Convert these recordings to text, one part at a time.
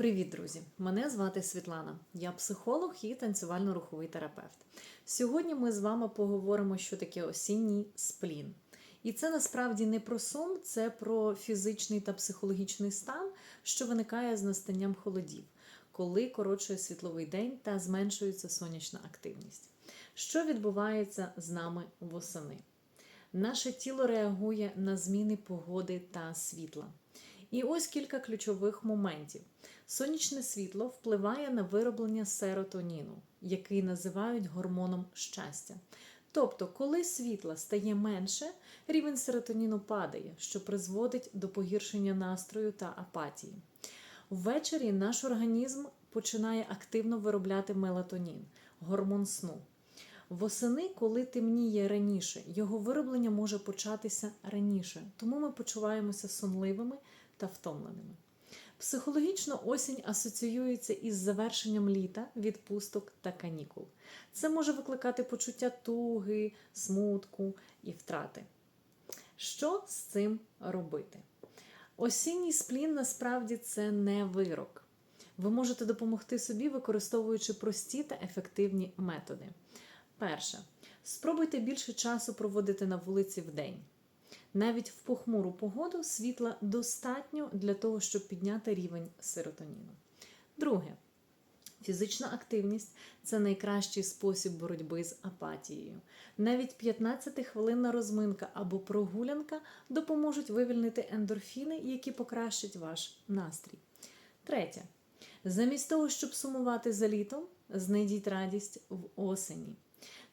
Привіт, друзі! Мене звати Світлана. Я психолог і танцювально-руховий терапевт. Сьогодні ми з вами поговоримо, що таке осінній сплін. І це насправді не про сон, це про фізичний та психологічний стан, що виникає з настанням холодів, коли коротшує світловий день та зменшується сонячна активність. Що відбувається з нами восени? Наше тіло реагує на зміни погоди та світла. І ось кілька ключових моментів. Сонячне світло впливає на вироблення серотоніну, який називають гормоном щастя. Тобто, коли світла стає менше, рівень серотоніну падає, що призводить до погіршення настрою та апатії. Ввечері наш організм починає активно виробляти мелатонін, гормон сну. Восени, коли темніє раніше, його вироблення може початися раніше, тому ми почуваємося сонливими та втомленими. Психологічно осінь асоціюється із завершенням літа, відпусток та канікул. Це може викликати почуття туги, смутку і втрати. Що з цим робити? Осінній сплін насправді це не вирок. Ви можете допомогти собі, використовуючи прості та ефективні методи. Перше, спробуйте більше часу проводити на вулиці в день. Навіть в похмуру погоду світла достатньо для того, щоб підняти рівень серотоніну. Друге, фізична активність це найкращий спосіб боротьби з апатією. Навіть 15-хвилинна розминка або прогулянка допоможуть вивільнити ендорфіни, які покращать ваш настрій. Третє. Замість того, щоб сумувати за літом, знайдіть радість в осені.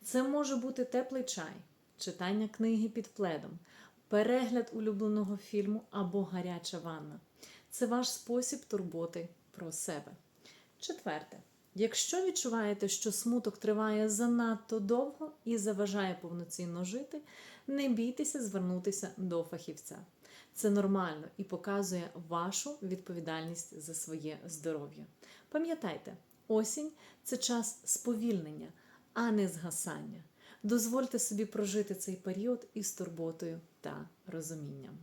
Це може бути теплий чай, читання книги під пледом, перегляд улюбленого фільму або гаряча ванна. Це ваш спосіб турботи про себе. Четверте. Якщо відчуваєте, що смуток триває занадто довго і заважає повноцінно жити, не бійтеся звернутися до фахівця. Це нормально і показує вашу відповідальність за своє здоров'я. Пам'ятайте, осінь це час сповільнення, а не згасання. Дозвольте собі прожити цей період із турботою та розумінням.